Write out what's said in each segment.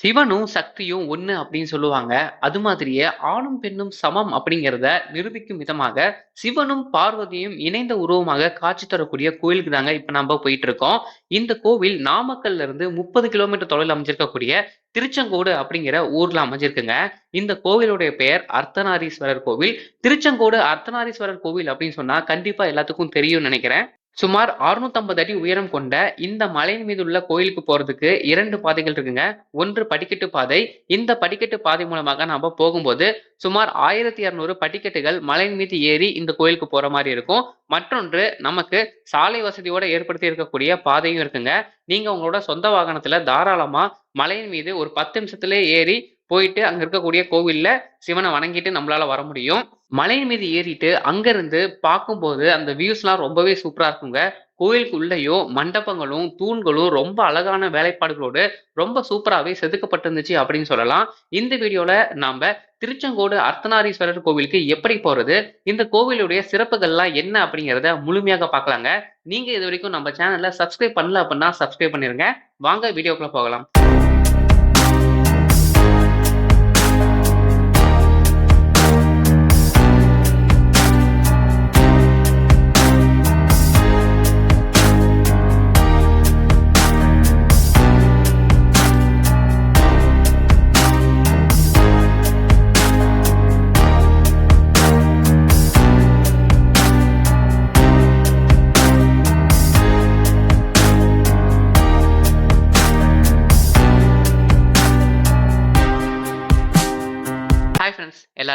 சிவனும் சக்தியும் ஒன்று அப்படின்னு சொல்லுவாங்க. அது மாதிரியே ஆணும், பெண்ணும் சமம் அப்படிங்கிறத நிரூபிக்கும் விதமாக சிவனும், பார்வதியும் இணைந்த உருவமாக காட்சி தரக்கூடிய கோயிலுக்கு தாங்க இப்ப நம்ம போயிட்டு இருக்கோம். இந்த கோவில் நாமக்கல்ல இருந்து 30 கிலோமீட்டர் தொலைவில் அமைஞ்சிருக்கக்கூடிய திருச்செங்கோடு அப்படிங்கிற ஊர்ல அமைஞ்சிருக்குங்க. இந்த கோவிலுடைய பெயர் அர்த்தநாரீஸ்வரர் கோவில். திருச்செங்கோடு அர்த்தநாரீஸ்வரர் கோவில் அப்படின்னு சொன்னா கண்டிப்பா எல்லாத்துக்கும் தெரியும்னு நினைக்கிறேன். சுமார் 650 அடி உயரம் கொண்ட இந்த மலையின் மீது உள்ள கோயிலுக்கு போறதுக்கு இரண்டு பாதைகள் இருக்குங்க. ஒன்று படிக்கட்டு பாதை. இந்த படிக்கட்டு பாதை மூலமாக நாம போகும்போது சுமார் 1200 படிக்கட்டுகள் மலையின் மீது ஏறி இந்த கோயிலுக்கு போற மாதிரி இருக்கும். மற்றொன்று நமக்கு சாலை வசதியோட ஏற்படுத்தி இருக்கக்கூடிய பாதையும் இருக்குங்க. நீங்க உங்களோட சொந்த வாகனத்துல தாராளமா மலையின் மீது ஒரு பத்து நிமிஷத்துல ஏறி போயிட்டு அங்க இருக்கக்கூடிய கோவில்ல சிவனை வணங்கிட்டு நம்மளால வர முடியும். மலையின் மீது ஏறிட்டு அங்கிருந்து பார்க்கும்போது அந்த வியூஸ்லாம் ரொம்பவே சூப்பரா இருக்குங்க. கோயிலுக்குள்ளேயும் மண்டபங்களும், தூண்களும் ரொம்ப அழகான வேலைப்பாடுகளோடு ரொம்ப சூப்பராகவே செதுக்கப்பட்டிருந்துச்சு அப்படின்னு சொல்லலாம். இந்த வீடியோல நாம திருச்செங்கோடு அர்த்தநாரீஸ்வரர் கோவிலுக்கு எப்படி போறது? இந்த கோவிலுடைய சிறப்புகள்லாம் என்ன அப்படிங்கிறத முழுமையாக பார்க்கலாங்க. நீங்க இதுவரைக்கும் நம்ம சேனலில் சப்ஸ்கிரைப் பண்ணல அப்படின்னா சப்ஸ்கிரைப் பண்ணிருங்க. வாங்க வீடியோக்குள்ள போகலாம்.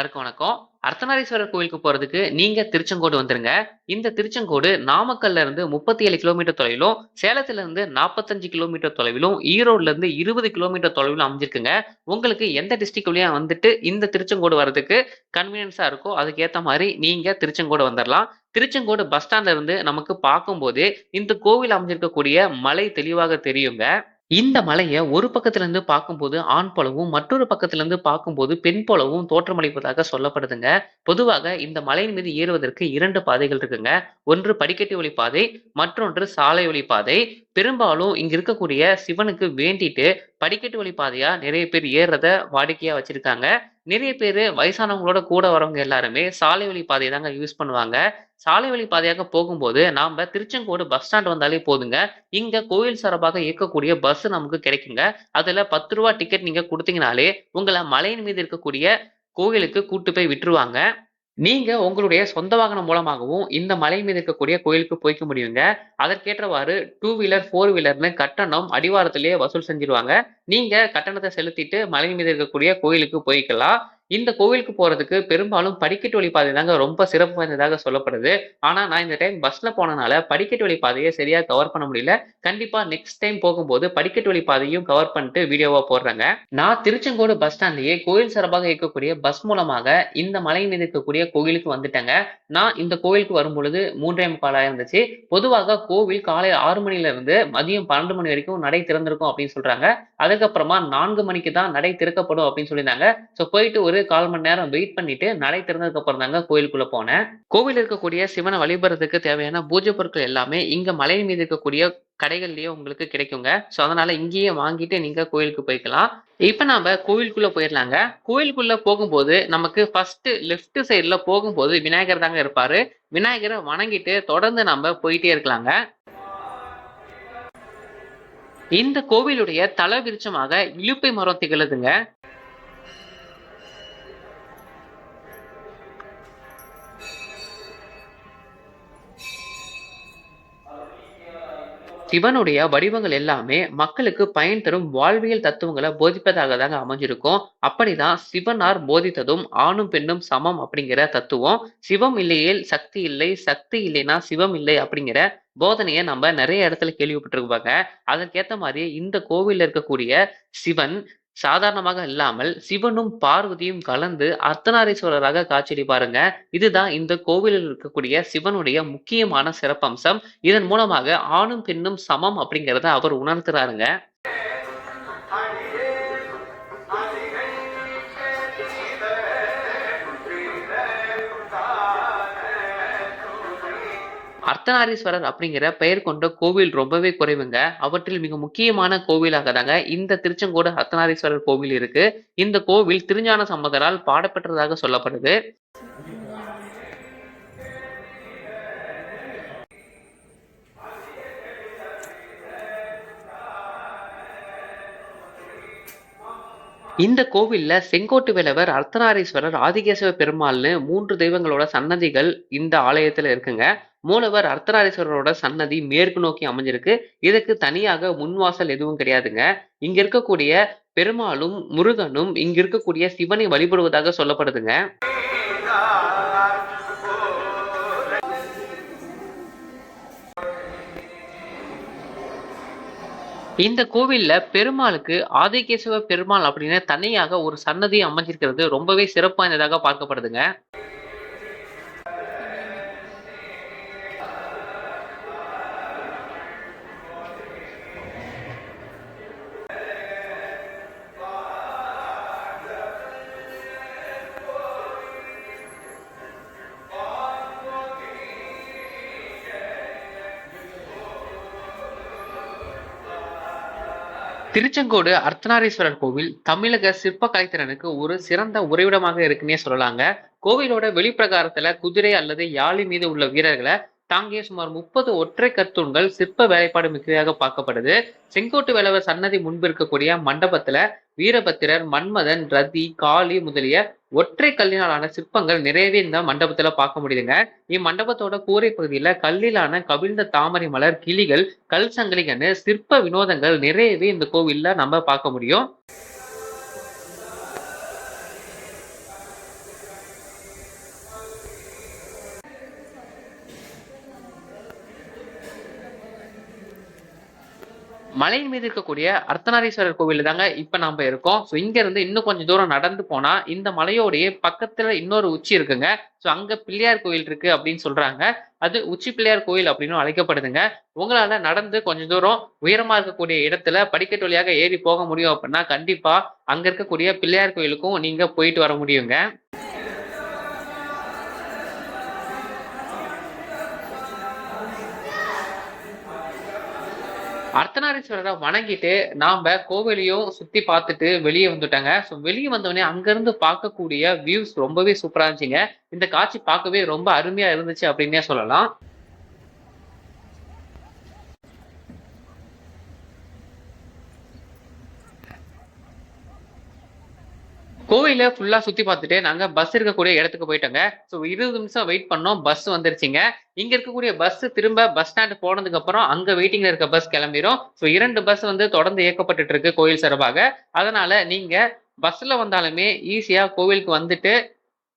எல்லாருக்கும் வணக்கம். அர்த்தநாரீஸ்வரர் கோவிலுக்கு போறதுக்கு நீங்க திருச்செங்கோடு வந்துருங்க. இந்த திருச்செங்கோடு நாமக்கல்ல இருந்து 37 கிலோமீட்டர் தொலைவிலும், சேலத்துல இருந்து 45 கிலோமீட்டர் தொலைவிலும், ஈரோடுல இருந்து 20 கிலோமீட்டர் தொலைவிலும் அமைஞ்சிருக்குங்க. உங்களுக்கு எந்த டிஸ்ட்ரிக்ட் வழியா வந்துட்டு இந்த திருச்செங்கோடு வர்றதுக்கு கன்வீனியன்ஸா இருக்கோ அதுக்கு ஏத்த மாரி நீங்க திருச்செங்கோடு வந்துடலாம் திருச்செங்கோடு பஸ் ஸ்டாண்ட்ல இருந்து நமக்கு பார்க்கும்போது இந்த கோவில் அமைஞ்சிருக்கக்கூடிய மலை தெளிவாக தெரியுங்க. இந்த மலையை ஒரு பக்கத்திலிருந்து பார்க்கும்போது ஆண் போலவும், மற்றொரு பக்கத்திலிருந்து பார்க்கும்போது பெண் போலவும் தோற்றமளிப்பதாக சொல்லப்படுதுங்க. பொதுவாக இந்த மலையின் மீது ஏறுவதற்கு இரண்டு பாதைகள் இருக்குங்க. ஒன்று படிக்கட்டு வழி பாதை, மற்றொன்று சாலை வழி பாதை. பெரும்பாலும் இங்க இருக்கக்கூடிய சிவனுக்கு வேண்டிட்டு படிக்கட்டு வழி பாதையா நிறைய பேர் ஏறுறத வாடிக்கையா வச்சிருக்காங்க. நிறைய பேர் வயசானவங்களோட கூட வரவங்க எல்லாருமே சாலை வழி பாதையை தாங்க யூஸ் பண்ணுவாங்க. சாலை வழி பாதையாக போகும்போது நாம திருச்செங்கோடு பஸ் ஸ்டாண்ட் வந்தாலே போதுங்க. இங்க கோயில் சார்பாக இயக்கக்கூடிய பஸ் நமக்கு கிடைக்குங்க. அதுல பத்து ரூபா டிக்கெட் நீங்க கொடுத்தீங்கனாலே உங்களை மலையின் மீது இருக்கக்கூடிய கோயிலுக்கு கூட்டு போய் விட்டுருவாங்க. நீங்க உங்களுடைய சொந்த வாகனம் மூலமாகவும் இந்த மலை மீது இருக்கக்கூடிய கோயிலுக்கு போய்க்க முடியுங்க. அதற்கேற்றவாறு டூ வீலர், ஃபோர் வீலர்னு கட்டணம் அடிவாரத்திலேயே வசூல் செஞ்சுருவாங்க. நீங்க கட்டணத்தை செலுத்திட்டு மலை மீது இருக்கக்கூடிய கோயிலுக்கு போய்க்கலாம். இந்த கோவிலுக்கு போறதுக்கு பெரும்பாலும் படிக்கட்டு வழி பாதை தாங்க ரொம்ப சிறப்பு வாய்ந்ததாக சொல்லப்படுது. ஆனா நான் இந்த டைம் பஸ்ல போனனால படிக்கட்டு வழி பாதையை சரியா கவர் பண்ண முடியல. கண்டிப்பா நெக்ஸ்ட் டைம் போகும்போது படிக்கட்டு வழி பாதையும் கவர் பண்ணிட்டு வீடியோவா போடுறாங்க நான் திருச்செங்கோடு பஸ் ஸ்டாண்ட்லயே கோயில் சார்பாக இருக்கக்கூடிய பஸ் மூலமாக இந்த மலை மீது இருக்கக்கூடிய கோவிலுக்கு வந்துட்டேங்க. நான் இந்த கோவிலுக்கு வரும்பொழுது 3:45 இருந்துச்சு. பொதுவாக கோவில் காலை ஆறு மணில இருந்து மதியம் 12 மணி வரைக்கும் நடை திறந்திருக்கும் அப்படின்னு சொல்றாங்க. அதுக்கப்புறமா நான்கு மணிக்கு தான் நடை திறக்கப்படும் அப்படின்னு சொல்லியிருந்தாங்க. ஸோ போயிட்டு ஒரு 1/4 மணி நேரம் வெயிட் பண்ணிட்டு நடை திறந்ததுக்கு அப்புறம் தாங்க கோயிலுக்குள்ள போனேன். கோவில் இருக்கக்கூடிய சிவனை வழிபடுறதுக்கு தேவையான பூஜை பொருட்கள் எல்லாமே இங்க மலையின் மீது இருக்கக்கூடிய கடைகள்லயே உங்களுக்கு கிடைக்குங்க. ஸோ அதனால இங்கேயே வாங்கிட்டு நீங்க கோயிலுக்கு போய்க்கலாம். இப்ப நாம கோயிலுக்குள்ள போயிடலாங்க கோயிலுக்குள்ள போகும்போது நமக்கு ஃபர்ஸ்ட் லெஃப்ட் சைட்ல போகும்போது விநாயகர் தாங்க இருப்பாரு. விநாயகரை வணங்கிட்டு தொடர்ந்து நம்ம போயிட்டே இருக்கலாங்க. இந்த கோவிலுடைய தலை விருட்சமாக இழுப்பை மரம் திகழுதுங்க. சிவனுடைய வடிவங்கள் எல்லாமே மக்களுக்கு பயன் தரும் வாழ்வியல் தத்துவங்களை போதிப்பதாக தாங்க அமைஞ்சிருக்கும். அப்படிதான் சிவனார் போதித்ததும் ஆணும், பெண்ணும் சமம் அப்படிங்கிற தத்துவம். சிவம் இல்லையே சக்தி இல்லை, சக்தி இல்லைனா சிவம் இல்லை அப்படிங்கிற போதனையை நம்ம நிறைய இடத்துல கேள்விப்பட்டிருப்பாங்க அதற்கேற்ற மாதிரி இந்த கோவிலில் இருக்கக்கூடிய சிவன் சாதாரணமாக இல்லாமல் சிவனும், பார்வதியும் கலந்து அர்த்தநாரீஸ்வரராக காட்சியளிப்பாருங்க. இதுதான் இந்த கோவிலில் இருக்கக்கூடிய சிவனுடைய முக்கியமான சிறப்பம்சம். இதன் மூலமாக ஆணும், பெண்ணும் சமம் அப்படிங்கிறத அவர் உணர்த்துறாருங்க. அர்த்தநாரீஸ்வரர் அப்படிங்கிற பெயர் கொண்ட கோவில் ரொம்பவே குறைவுங்க. அவற்றில் மிக முக்கியமான கோவிலாக தாங்க இந்த திருச்செங்கோடு அர்த்தநாரீஸ்வரர் கோவில் இருக்கு. இந்த கோவில் திருஞான சம்பந்தரால் பாடப்பெற்றதாக சொல்லப்படுது. இந்த கோவில்ல செங்கோட்டு வேலவர், அர்த்தநாரீஸ்வரர், ஆதிகேசவ பெருமாள்னு மூன்று தெய்வங்களோட சன்னதிகள் இந்த ஆலயத்துல இருக்குங்க. மூலவர் அர்த்தநாரீஸ்வரரோட சன்னதி மேற்கு நோக்கி அமைஞ்சிருக்கு. இதுக்கு தனியாக முன்வாசல் எதுவும் கிடையாதுங்க. இங்க இருக்கக்கூடிய பெருமாளும், முருகனும் இங்க இருக்கக்கூடிய சிவனை வழிபடுவதாக சொல்லப்படுதுங்க. இந்த கோவில்ல பெருமாளுக்கு ஆதிகேசவ பெருமாள் அப்படின்னு தனியாக ஒரு சன்னதி அமைஞ்சிருக்கிறது ரொம்பவே சிறப்பு வாய்ந்ததாக பார்க்கப்படுதுங்க. திருச்செங்கோடு அர்த்தநாரீஸ்வரர் கோவில் தமிழக சிற்ப கலைத்திறனுக்கு ஒரு சிறந்த உறைவிடமாக இருக்குன்னே சொல்லலாங்க. கோவிலோட வெளிப்பிரகாரத்துல குதிரை அல்லது யாழி மீது உள்ள வீரர்களை தாங்கிய சுமார் 30 ஒற்றை கற்தூண்கள் சிற்ப வேலைப்பாடு மிக்கதாக பார்க்கப்படுது. செங்கோட்டு வேலவர் சன்னதி முன்பு இருக்கக்கூடிய மண்டபத்துல வீரபத்திரர், மன்மதன், ரதி, காளி முதலிய ஒற்றை கல்லினாலான சிற்பங்கள் நிறையவே இந்த மண்டபத்துல பார்க்க முடியுதுங்க. இம்மண்டபத்தோட கூரை பகுதியில கல்லிலான கவிழ்ந்த தாமரை மலர், கிளிகள், கல் சங்கிலிகன்னு சிற்ப வினோதங்கள் நிறையவே இந்த கோவில்ல நம்ம பார்க்க முடியும். மலையின் மீது இருக்கக்கூடிய அர்த்தநாரீஸ்வரர் கோவில் தாங்க இப்ப நாம இருக்கோம். ஸோ இங்க இருந்து இன்னும் கொஞ்சம் தூரம் நடந்து போனா இந்த மலையோடைய பக்கத்துல இன்னொரு உச்சி இருக்குங்க. ஸோ அங்க பிள்ளையார் கோயில் இருக்கு அப்படின்னு சொல்றாங்க. அது உச்சி பிள்ளையார் கோயில் அப்படின்னும் அழைக்கப்படுதுங்க. உங்களால நடந்து கொஞ்சம் தூரம் உயரமா இருக்கக்கூடிய இடத்துல படிக்கட்டு வழியாக ஏறி போக முடியும் அப்படின்னா கண்டிப்பா அங்க இருக்கக்கூடிய பிள்ளையார் கோயிலுக்கும் நீங்க போயிட்டு வர முடியுங்க. அர்த்தநாரீஸ்வரரை வணங்கிட்டு நாம கோவிலையும் சுத்தி பார்த்துட்டு வெளியே வந்துட்டாங்க ஸோ வெளியே வந்தோனே அங்கிருந்து பார்க்கக்கூடிய வியூஸ் ரொம்பவே சூப்பரா இருந்துச்சுங்க. இந்த காட்சி பார்க்கவே ரொம்ப அருமையா இருந்துச்சு அப்படின்னே சொல்லலாம். கோவையில ஃபுல்லா சுத்தி பார்த்துட்டு நாங்க பஸ் இருக்கக்கூடிய இடத்துக்கு போயிட்டோங்க. ஸோ 20 நிமிஷம் வெயிட் பண்ணோம். பஸ் வந்துருச்சுங்க. இங்க இருக்கக்கூடிய பஸ் திரும்ப பஸ் ஸ்டாண்ட் போனதுக்கு அப்புறம் அங்க வெயிட்டிங்ல இருக்க பஸ் கிளம்பிரும். ஸோ இரண்டு பஸ் வந்து தொடர்ந்து இயக்கப்பட்டு இருக்கு கோயில் சார்பாக. அதனால நீங்க பஸ்ல வந்தாலுமே ஈஸியா கோவிலுக்கு வந்துட்டு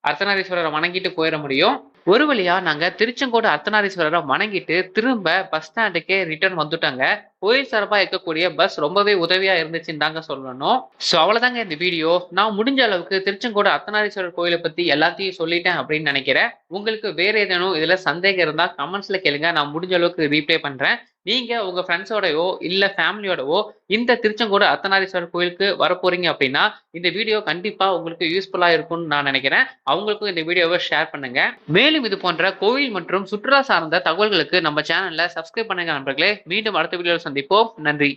அர்த்தநாரீஸ்வரர வணங்கிட்டு போயிட முடியும். ஒரு வழியா நாங்க திருச்செங்கோடு அர்த்தநாரீஸ்வரரை வணங்கிட்டு திரும்ப பஸ் ஸ்டாண்டுக்கே ரிட்டர்ன் வந்துட்டாங்க கோயில் சார்பா இருக்கக்கூடிய பஸ் ரொம்பவே உதவியா இருந்துச்சுன்னு தாங்க சொல்லணும். ஸோ அவ்வளவுதாங்க இந்த வீடியோ. நான் முடிஞ்ச அளவுக்கு திருச்செங்கோடு அர்த்தநாரீஸ்வரர் கோயிலை பத்தி எல்லாத்தையும் சொல்லிட்டேன் அப்படின்னு நினைக்கிறேன். உங்களுக்கு வேற ஏதேனும் இதுல சந்தேகம் இருந்தா கமெண்ட்ஸ்ல கேளுங்க. நான் முடிஞ்ச அளவுக்கு ரீப்ளை பண்றேன். நீங்க உங்க ஃப்ரெண்ட்ஸோடவோ இல்ல ஃபேமிலியோடவோ இந்த திருச்செங்கோடு அர்த்தநாரீஸ்வரர் கோயிலுக்கு வரப்போறீங்க அப்படின்னா இந்த வீடியோ கண்டிப்பா உங்களுக்கு யூஸ்ஃபுல்லா இருக்கும்னு நான் நினைக்கிறேன். அவங்களுக்கும் இந்த வீடியோவை ஷேர் பண்ணுங்க. மேலும் இது போன்ற கோவில் மற்றும் சுற்றுலா சார்ந்த தகவல்களுக்கு நம்ம சேனல்ல சப்ஸ்கிரைப் பண்ணுங்க நண்பர்களே. மீண்டும் அடுத்த வீடியோவில் சந்திப்போம். நன்றி.